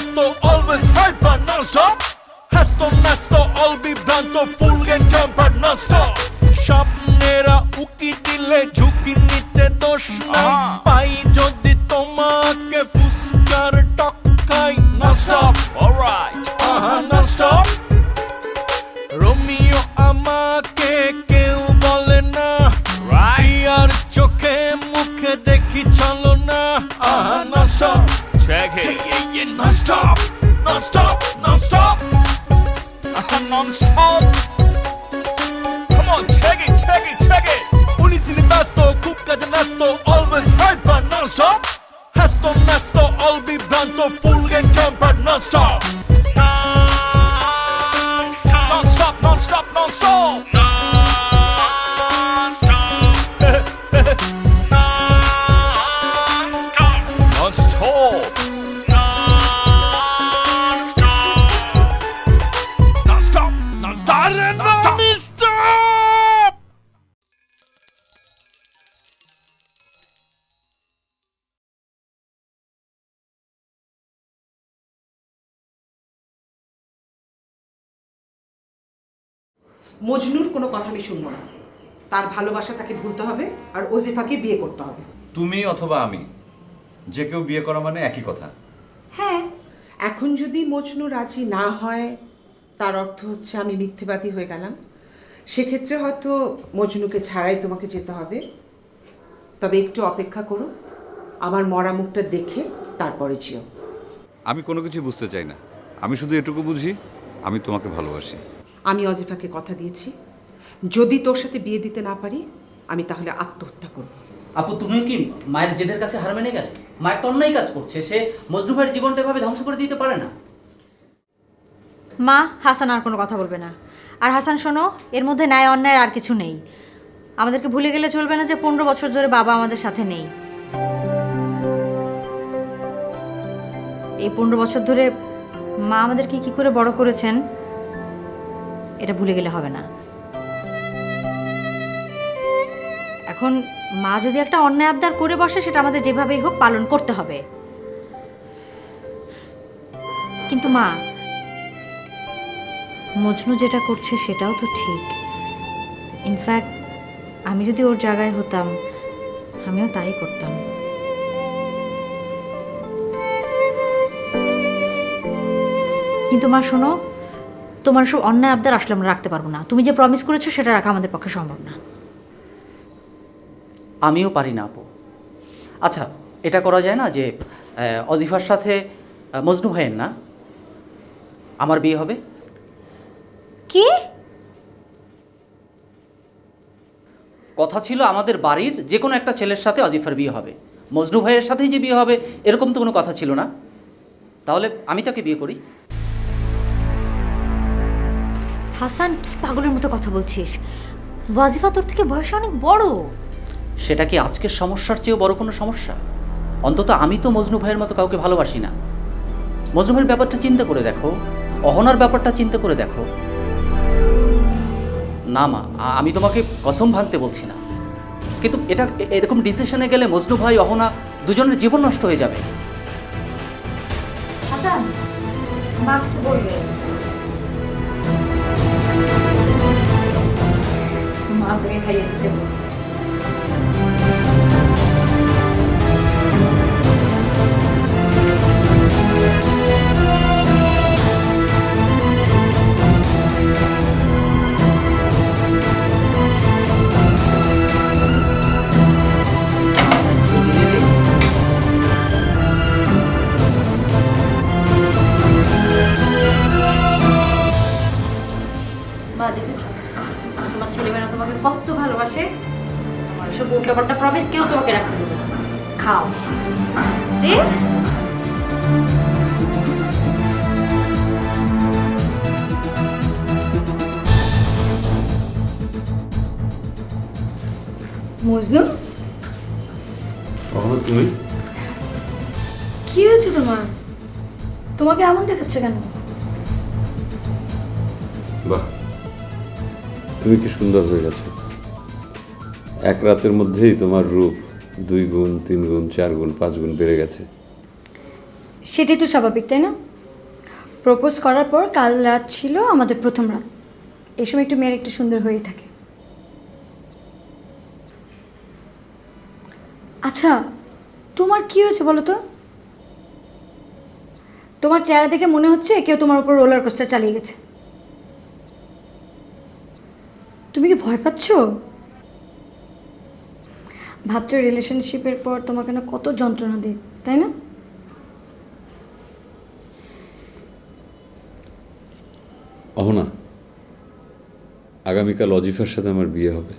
nasto, always hyper non-stop Hasto nasto, all be বিভ্রান্ত full and tempered non-stop স্বপ্নেরা উকি দিলে ঝুঁকি নিতে দোষ নাই পাই যদি তোমাকে ফুসকার টকাই non-stop Alright. আহা non-stop রোমিও আমাকে কেউ বলে না Right. আর চোখে মুখে দেখি চলো না আহা non-stop track hit. Yeah, yeah, yeah, non-stop, non-stop, non-stop, uh-huh, non-stop. Come on, check it, check it, check it. 우리들이 마스터, 국가자 마스터, always hyper, non-stop. Hasto, master, all be blanto, full and jumper, non-stop. Non-stop, non-stop, non-stop. Non-stop. মজনুর কোনো কথা আমি শুনব না। তার ভালোবাসা তাকে ভুলতে হবে আর ওজিফাকে বিয়ে করতে হবে। তুমি অথবা আমি যে কেউ বিয়ে করা মানে একই কথা। হ্যাঁ। এখন যদি মজনু রাজি না হয় তার অর্থ হচ্ছে আমি মিথ্যেবাদী হয়ে গেলাম। সেক্ষেত্রে হয়তো মজনুকে ছাড়াই তোমাকে যেতে হবে। তবে একটু অপেক্ষা করো আমার মরা মুখটা দেখে তারপরে যেও। আমি কোনো কিছু বুঝতে চাই না। আমি শুধু এটুকু বুঝি আমি তোমাকে ভালোবাসি। আমি অজিফাকে কথা দিয়েছি। যদি তোর সাথে বিয়ে দিতে না পারি আমি তাহলে আত্মহত্যা করব। আপু তুমিও কি মায়ের জেদের কাছে হার মেনে গেলে? মায়ের তো অন্যায় কাজ করছে সে মজনু ভাইয়ের জীবনটা এভাবে ধ্বংস করে দিতে পারে না। মা হাসান আর কোনো কথা বলবে না। আর হাসান শোনো এর মধ্যে ন্যায় অন্যায় আর কিছু নেই। আমাদেরকে ভুলে গেলে চলবে না যে পনেরো বছর ধরে বাবা আমাদের সাথে নেই। এই পনেরো বছর ধরে মা আমাদেরকে কি করে বড় করেছেন? এটা ভুলে গেলে হবে না। এখন মা যদি একটা অন্যায় আবদার করে বসে, সেটা আমাদের যেভাবেই হোক পালন করতে হবে। কিন্তু মা, মজনু যেটা করছে সেটাও তো ঠিক। ইনফ্যাক্ট আমি যদি ওর জায়গায় হতাম, আমিও তাই করতাম। কিন্তু মা, শোনো তোমার সব অন্যায় আবদার আসলে আমরা রাখতে পারব না। তুমি যে প্রমিস করেছ সেটা রাখা আমাদের পক্ষে সম্ভব না। আমিও পারি না আপু। আচ্ছা এটা করা যায় না যে অজিফার সাথে মজনু ভাইয়ের না? আমার বিয়ে হবে? কি? কথা ছিল আমাদের বাড়ির যে কোনো একটা ছেলের সাথে অজিফার বিয়ে হবে। মজনু ভাইয়ের সাথেই যে বিয়ে হবে এরকম তো কোনো কথা ছিল না। তাহলে আমি তাকে বিয়ে করি? হাসান কি পাগলের মতো কথা বলছিস? ওয়াজিফা তোর থেকে বয়সে অনেক বড়। সেটা কি আজকের সমস্যার চেয়েও বড় কোনো সমস্যা? অন্তত আমি তো মজনু ভাইয়ের মতো কাউকে ভালোবাসি না। মজনু ভাইয়ের ব্যাপারটা চিন্তা করে দেখো। অহনার ব্যাপারটা চিন্তা করে দেখো। না মা আমি তোমাকে কসম ভাঙতে বলছি না। কিন্তু এটা এরকম ডিসিশনে গেলে মজনু ভাই অহনা দুজনের জীবন নষ্ট হয়ে যাবে। হাসান মা কিছু বলবে। তোকে খাইয়ে দিতে বলছে। মজনু? কখনো তুমি? কি হয়েছে তোমার? তোমাকে এমন দেখাচ্ছে কেন? বাহ তুমি কি সুন্দর হয়ে গেছো। এক রাতের মধ্যেই তোমার রূপ দুই গুণ তিন গুণ চার গুণ পাঁচ গুণ বেড়ে গেছে। সেটাই তো স্বাভাবিক তাই না? প্রপোজ করার পর কাল রাত ছিল আমাদের প্রথম রাত। এই সময় একটু মেয়ের একটু সুন্দর হয়েই থাকে। আচ্ছা তোমার কি হয়েছে বলো তো? তোমার চেহারা দেখে মনে হচ্ছে কেউ তোমার উপর রোলার কোস্টার চালিয়ে গেছে। তুমি কি ভয় পাচ্ছ? ভাবছ রিলেশনশিপের পর তোমাকে না কত যন্ত্রণা দেয়, তাই না? অহনা, আগামীকাল অজিফার সাথে আমার বিয়ে হবে।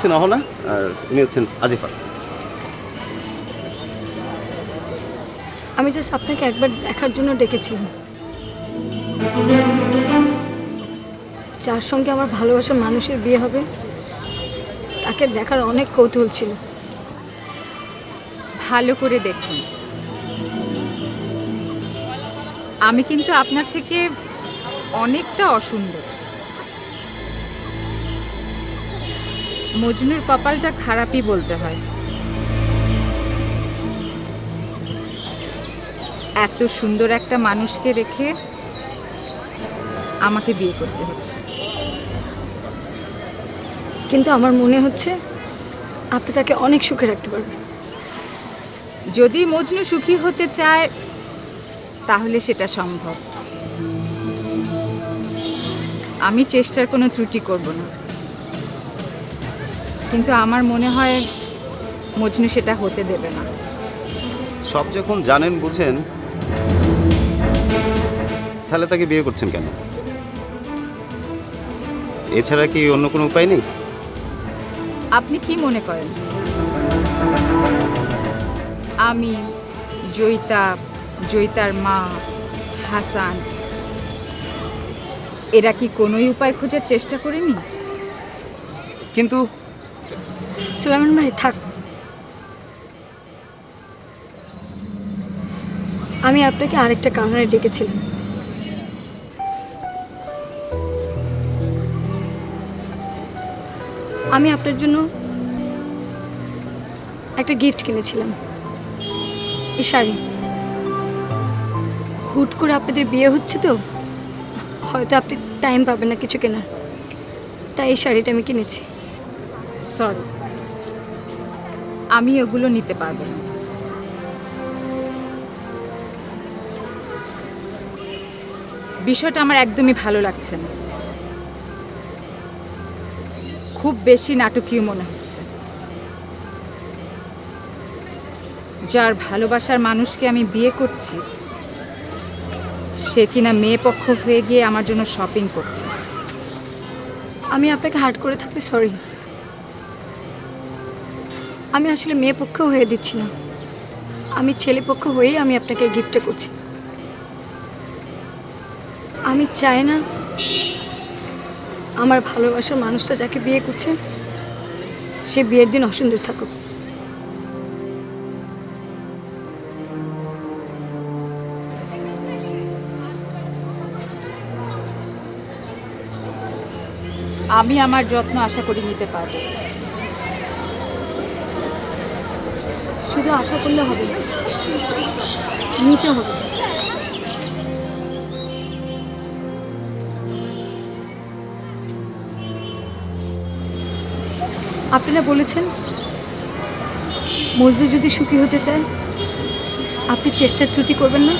হচ্ছেন অহনা আর উনি হচ্ছেন আজিফা। আমি জাস্ট আপনাকে একবার দেখার জন্য ডেকেছিলাম। যার সঙ্গে আমার ভালোবাসার মানুষের বিয়ে হবে তাকে দেখার অনেক কৌতূহল ছিল। ভালো করে দেখুন। আমি কিন্তু আপনার থেকে অনেকটা অসুন্দর। মজনুর কপালটা খারাপই বলতে হয়। এত সুন্দর একটা মানুষকে রেখে আমাকে বিয়ে করতে হচ্ছে। কিন্তু আমার মনে হচ্ছে আপনি তাকে অনেক সুখে রাখতে পারবেন। যদি মজনু সুখী হতে চায় তাহলে সেটা সম্ভব। আমি চেষ্টার কোনো ত্রুটি করব না। কিন্তু আমার মনে হয় মজনু সেটা হতে দেবে না। সব যখন জানেন বুঝেন তাহলে তাকে বিয়ে করছেন কেন? এছাড়া কি অন্য কোনো উপায় নেই? আপনি কি মনে করেন? আমি জয়িতা জয়িতার মা হাসান এরা কি কোনোই উপায় খোঁজার চেষ্টা করেনি? কিন্তু সুলাইমান ভাই, থাক। আমি আপনাকে আরেকটা কারণে ডেকেছিলাম। আমি আপনার জন্য একটা গিফট কিনেছিলাম। এই শাড়ি। হুট করে আপনাদের বিয়ে হচ্ছে তো, হয়তো আপনি টাইম পাবেন না কিছু কেনার। তাই এই শাড়িটা আমি কিনেছি। সরি আমি ওগুলো নিতে পারব বিষয়টা আমার একদমই ভালো লাগছে না। খুব বেশি নাটকীয় মনে হচ্ছে। যার ভালোবাসার মানুষকে আমি বিয়ে করছি, সে কিনা মেয়ে পক্ষ হয়ে গিয়ে আমার জন্য শপিং করছে। আমি আপনাকে হার্ট করে থাকলে সরি আমি আসলে মেয়ে পক্ষ হয়ে দিচ্ছি না। আমি ছেলে পক্ষ হয়েই আমি আপনাকে গিফটটা করছি। আমি চাই না আমার ভালোবাসার মানুষটা যাকে বিয়ে করছে, সে বিয়ের দিন অসুন্দর থাকুক। আমি আমার যত্ন আশা করি নিতে পারব। শুধু আশা করলে হবে নিতে হবে। আপনারা বলেছেন, মসজিদ যদি সুখী হতে চায়, আপনি চেষ্টার ত্রুটি করবেন না?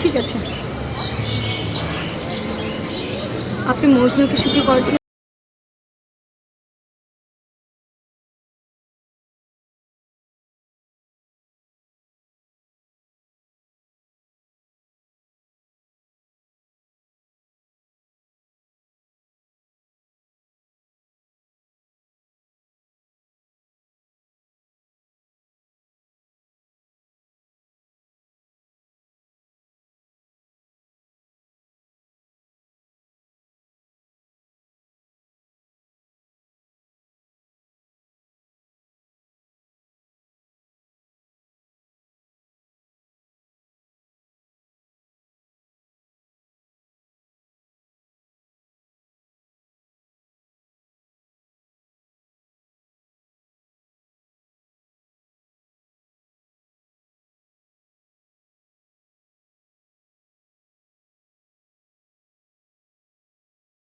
ঠিক আছে। আপনি মজনুকে সুখী করার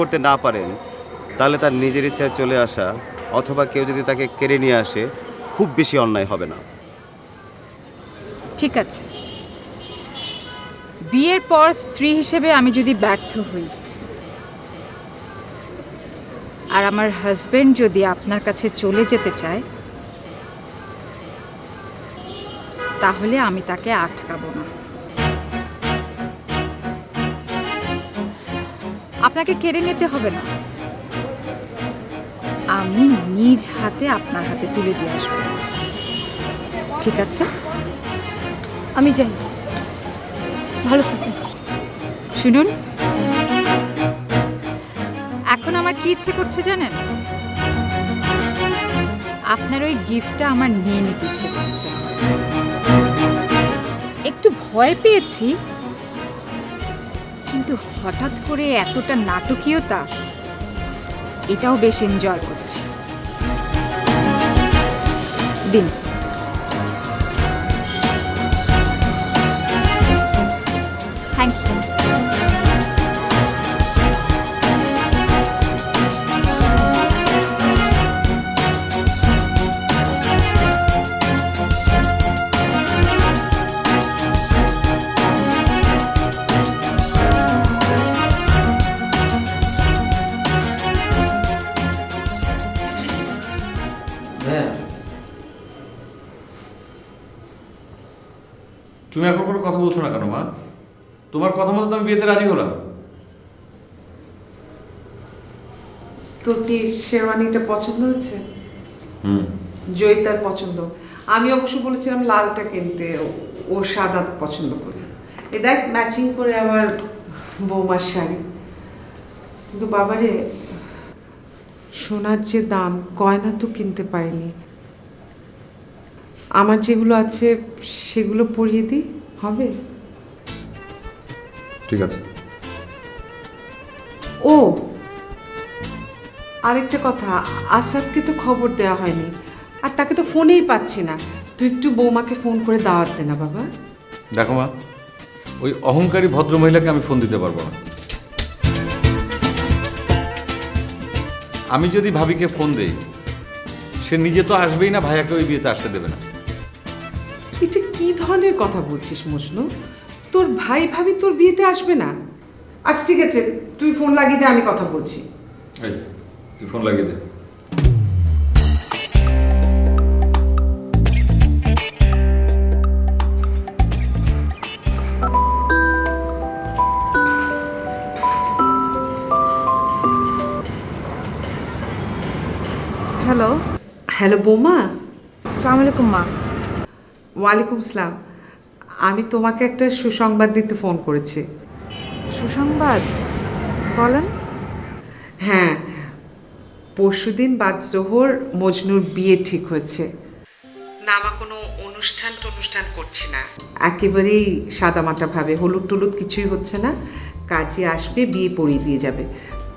করতে না পারেন, তাহলে তার নিজের ইচ্ছায় চলে আসা অথবা কেউ যদি তাকে কেড়ে নিয়ে আসে, খুব বেশি অন্যায় হবে না। ঠিক আছে। বিয়ের পর স্ত্রী হিসেবে আমি যদি ব্যর্থ হই, আর আমার হাজবেন্ড যদি আপনার কাছে চলে যেতে চায়, তাহলে আমি তাকে আটকাবো না। আপনাকে কেড়ে নিতে হবে না। আমি নিজ হাতে আপনার হাতে তুলে দিয়ে আসব। ঠিক আছে? আমি যাই। ভালো থাকুন। শুনুন। এখন আমার কি ইচ্ছে করছে জানেন? আপনার ওই গিফটটা আমার নিয়ে নিতে ইচ্ছে করছে। একটু ভয় পেয়েছি কিন্তু হঠাৎ করে এতটা নাটকীয়তা এটাও বেশ এনজয় করছি। দিন। তোমার কথা মতো তো আমি বিয়েতে রাজি হলাম। তোর কি শেরওয়ানিটা পছন্দ হচ্ছে হুম। জয়িতার পছন্দ। আমি অবশ্য বলেছিলাম লালটা কিনতে ও- সাদা পছন্দ করে। এ দেখ ম্যাচিং করে আমার বৌমার শাড়ি। কিন্তু বাবারে সোনার যে দাম গয়না তো কিনতে পারিনি। আমার যেগুলো আছে সেগুলো পরিয়ে দিই হবে? ঠিক আছে। ও আরেকটা কথা আসাদকে তো খবর দেওয়া হয়নি। আর তাকে তো ফোনেই পাচ্ছি না। তুই একটু বৌমাকে ফোন করে দাওয়াত দে না বাবা। দেখো মা ওই অহংকারী ভদ্রমহিলাকে আমি ফোন দিতে পারব না। আমি যদি ভাবিকে ফোন দেই সে নিজে তো আসবেই না ভাইয়াকে ওই বিয়েতে আসতে দেবে না। এটা কি ধরনের কথা বলছিস মজনু? তোর ভাই ভাবি তোর বিয়েতে আসবে না? আচ্ছা ঠিক আছে তুই ফোন লাগিয়ে দে আমি কথা বলছি। এই তুই ফোন লাগিয়ে দে। হ্যালো হ্যালো বৌমা। আসসালামু আলাইকুম মা। ওয়ালাইকুম সালাম। আমি তোমাকে একটা সুসংবাদ দিতে ফোন করেছি। সুসংবাদ? বলেন। হ্যাঁ পরশুদিন বাদ জোহর মজনুর বিয়ে ঠিক হয়েছে। না আমার কোনো অনুষ্ঠান টনুষ্ঠান করছি না। একেবারেই সাদামাটা ভাবে হলুদ টুলুদ কিছুই হচ্ছে না। কাজে আসবে বিয়ে পড়িয়ে দিয়ে যাবে।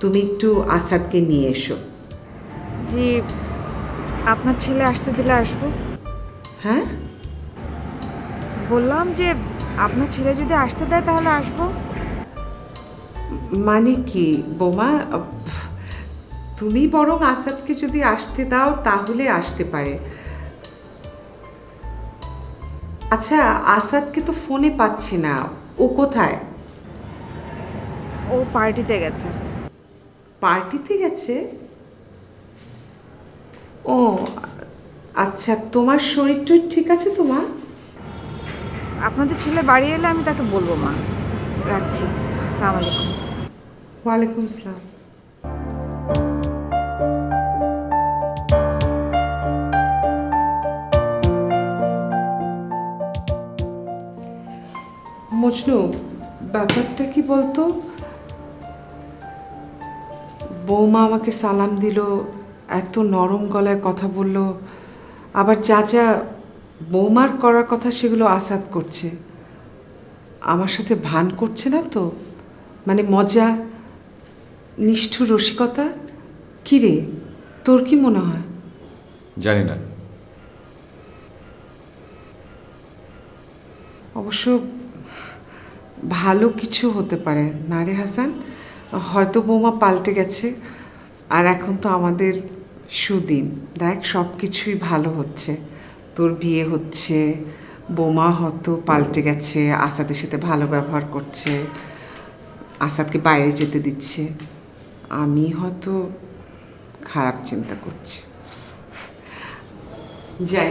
তুমি একটু আসাদকে নিয়ে এসো। জি আপনার ছেলে আসতে দিলে আসব। হ্যাঁ? বললাম যে আপনার ছেলে যদি আসতে দেয় তাহলে আসব। মানে কি বোমা তুমি বরং আসাদকে যদি আসতে দাও তাহলে আসতে পারে। আচ্ছা আসাদকে তো ফোনে পাচ্ছি না ও কোথায়? ও পার্টিতে গেছে। পার্টিতে গেছে? ও আচ্ছা তোমার শরীর টরীর ঠিক আছে তোমার? আপনাদের ছেলে বাড়ি এলে আমি তাকে বলব, মা। রাখছি। সালাম আলাইকুম। ওয়ালাইকুম আসসালাম মজনু, ব্যাপারটা কি বলতো? বৌমা আমাকে সালাম দিল, এত নরম গলায় কথা বলল, আবার যা বৌমার করার কথা সেগুলো আসাদ করছে। আমার সাথে ভান করছে না তো? মানে মজা নিষ্ঠুর রসিকতা? কি রে? তোর কি মনে হয়? জানি না। অবশ্য ভালো কিছু হতে পারে। না রে হাসান? হয়তো বৌমা পাল্টে গেছে। আর এখন তো আমাদের সুদিন। দেখ সব কিছুই ভালো হচ্ছে। তোর বিয়ে হচ্ছে, বৌমা হয়তো পাল্টে গেছে, আসাদের সাথে ভালো ব্যবহার করছে, আসাদকে বাইরে যেতে দিচ্ছে। আমি হয়তো খারাপ চিন্তা করছি। যাই,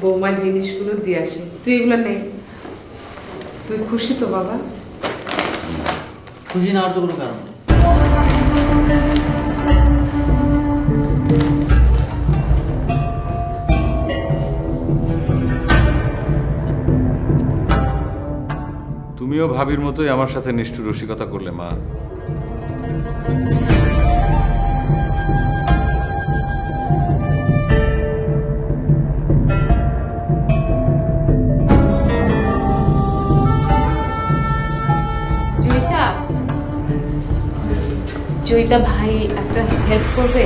বৌমার জিনিসগুলো দিয়ে আসি। তুই এগুলো নেই তুই খুশি তো, বাবা? খুশি নেওয়ার তো কোনো কারণ নেই। তুমিও ভাবির মতোই আমার সাথে নিষ্ঠুর রসিকতা করলে, মা। জয়িতা ভাই, একটা হেল্প করবে?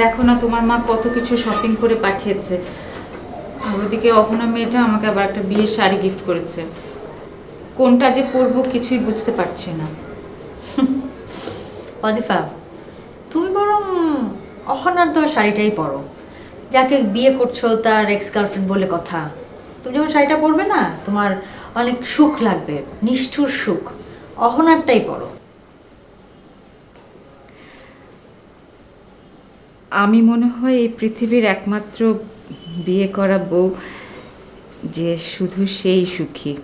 দেখো না, তোমার মা কত কিছু শপিং করে পাঠিয়েছে। আর ওদিকে অহনা মেয়েটা আমাকে আবার একটা বিয়ের শাড়ি গিফট করেছে। কোনটা যে পরবো কিছুই বুঝতে পারছি না। অদিফা তুমি বরং অহনার দেওয়া শাড়িটাই পরো। যাকে বিয়ে করছ তার এক্স গার্লফ্রেন্ড বলে কথা। তুমি যখন শাড়িটা পরবে না তোমার অনেক সুখ লাগবে নিষ্ঠুর সুখ। অহনারটাই পরো। আমি মনে হয় এই পৃথিবীর একমাত্র বিয়ে করা বউ যে শুধু সেই সুখী।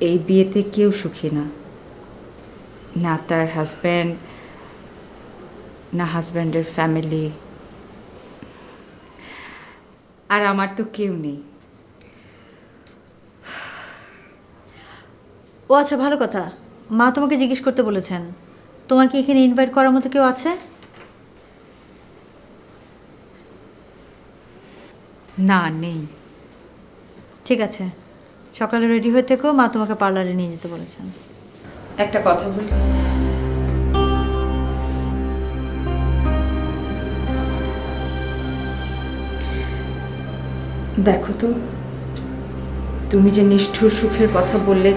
এই বিয়েতে কেউ সুখী না। না তার হাজব্যান্ড না হাজব্যান্ডের ফ্যামিলি আর আমার তো কেউ নেই। ও আচ্ছা ভালো কথা। মা তোমাকে জিজ্ঞেস করতে বলেছেন। তোমার কি এখানে ইনভাইট করার মতো কেউ আছে? না নেই। ঠিক আছে। সকালে রেডি হয়ে থেকেও মা তোমাকে পার্লারে নিয়ে যেতে বলেছেন। একটা কথা বলি। দেখো তো, তুমি যে নিষ্ঠুর সুখের কথা বললে,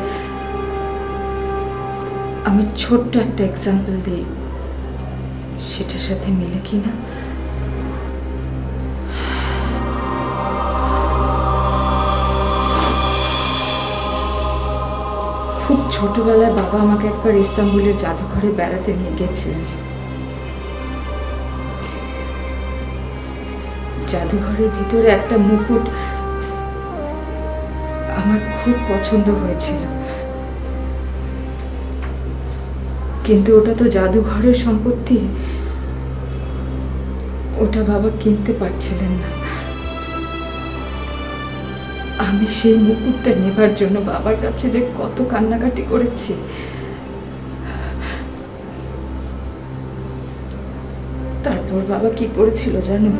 আমি ছোট্ট একটা এক্সাম্পল দিই। সেটার সাথে মিলে কি না? ছোটবেলায় বাবা আমাকে একবার ইস্তাম্বুলের জাদুঘরে বেড়াতে নিয়ে গেছিলেন। জাদুঘরের ভিতরে একটা মুকুট আমার খুব পছন্দ হয়েছিল। কিন্তু ওটা তো জাদুঘরের সম্পত্তি। ওটা বাবা কিনতে পারছিলেন না। আমি সেই মুকুটটা নেবার জন্য বাবার কাছে যে কত কান্নাকাটি করেছি। তারপর বাবা কি করেছিল জানো?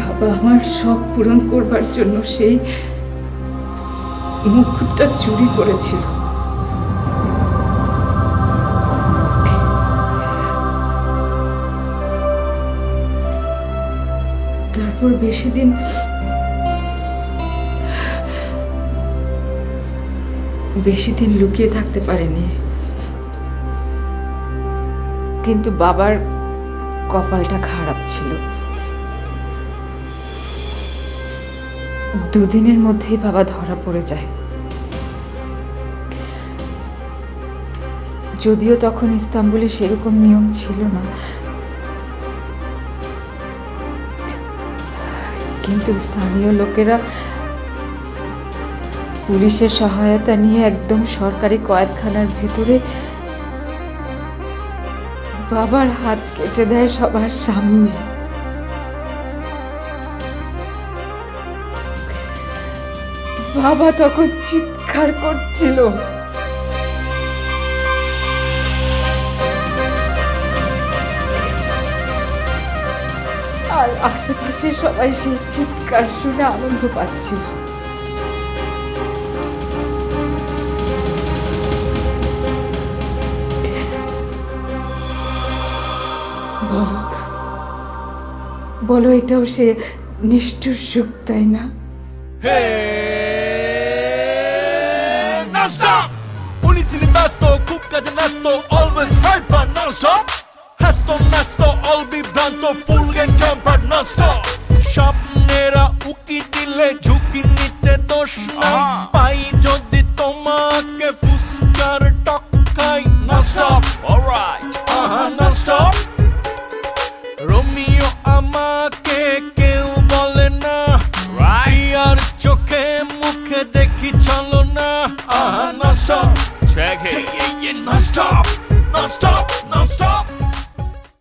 বাবা আমার সব পূরণ করবার জন্য সেই মুকুটটা চুরি করেছিল। তারপর বেশি দিন বেশি দিন লুকিয়ে থাকতে পারেনি। কিন্তু বাবার কপালটা খারাপ ছিল। দুদিনের মধ্যেই বাবা ধরা পড়ে যায়। যদিও তখন ইস্তাম্বুলে সেরকম নিয়ম ছিল না কিন্তু স্থানীয় লোকেরা পুলিশের সহায়তা নিয়ে একদম সরকারি কয়েদখানার ভেতরে বাবার হাত কেটে দেয় সবার সামনে। বাবা তখন চিৎকার করছিল। আশেপাশে সবাই সেই চিৎকার শুনে আনন্দ পাচ্ছিল বলো এটাও সে নিষ্ঠুর সুখ, তাই না? খুব কাজে ব্যস্ত অলওয়েজ হাসতো নাচতো অল বিভ্রান্ত ফুল গেম জাম্পার non-stop স্বপ্নেরা উকি দিলে ঝুঁকি নিতে দোষ আহা। পাই যদি তোমাকে ফুসকার. আহা non-stop রোমিও আমাকে কেউ বলে না। Right. আর চোখে মুখে দেখি চলো না। আহা non-stop Check it. yeah, yeah, non-stop, non-stop,